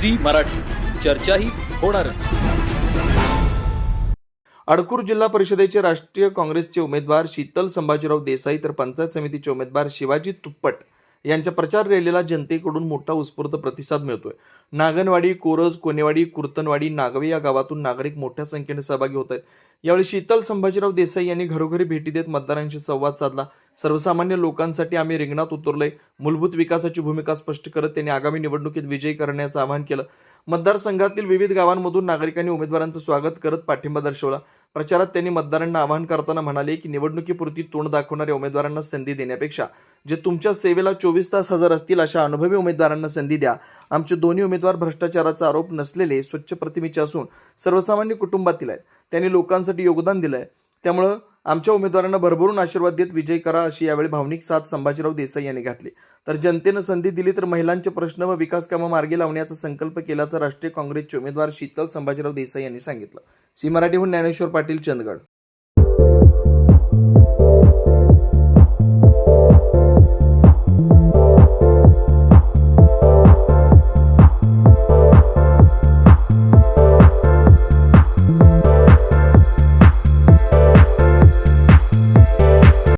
Zee Marathi. चर्चाही होणारच. अडकूर जिल्हा परिषदेचे राष्ट्रीय काँग्रेसचे उमेदवार शीतल संभाजीराव देसाई तर पंचायत समितीचे उमेदवार शिवाजी तुप्पट यांच्या प्रचार रॅलीला जनतेकडून मोठा उत्स्फूर्त प्रतिसाद मिळतोय. नागनवाडी कोरज कोनेवाडी कुर्तनवाडी नागवे या गावातून नागरिक मोठ्या संख्येने सहभागी होत आहेत. यावेळी शीतल संभाजीराव देसाई यांनी घरोघरी भेटी देत मतदारांशी संवाद साधला. सर्वसामान्य लोकांसाठी आम्ही रिंगणात उतरलोय. मूलभूत विकासाची भूमिका स्पष्ट करत त्यांनी आगामी निवडणुकीत विजयी करण्याचं आवाहन केलं. मतदारसंघातील विविध गावांमधून नागरिकांनी उमेदवारांचं स्वागत करत पाठिंबा दर्शवला. प्रचारात त्यांनी मतदारांना आवाहन करताना म्हणाले की निवडणुकीपुरती तोंड दाखवणाऱ्या उमेदवारांना संधी देण्यापेक्षा जे तुमच्या सेवेला चोवीस तास हजर असतील अशा अनुभवी उमेदवारांना संधी द्या. आमचे दोन्ही उमेदवार भ्रष्टाचाराचा आरोप नसलेले स्वच्छ प्रतिमेचे असून सर्वसामान्य कुटुंबातील आहेत. त्यांनी लोकांसाठी योगदान दिलंय. त्यामुळं आमच्या उमेदवारांना भरभरून आशीर्वाद देत विजय करा अशी यावेळी भावनिक साथ संभाजीराव देसाई यांनी घातली. तर जनतेनं संधी दिली तर महिलांचे प्रश्न व विकास कामं मार्गी लावण्याचा संकल्प केल्याचं राष्ट्रीय काँग्रेसचे उमेदवार शीतल संभाजीराव देसाई यांनी सांगितलं. सी मराठीहून ज्ञानेश्वर पाटील चंदगड.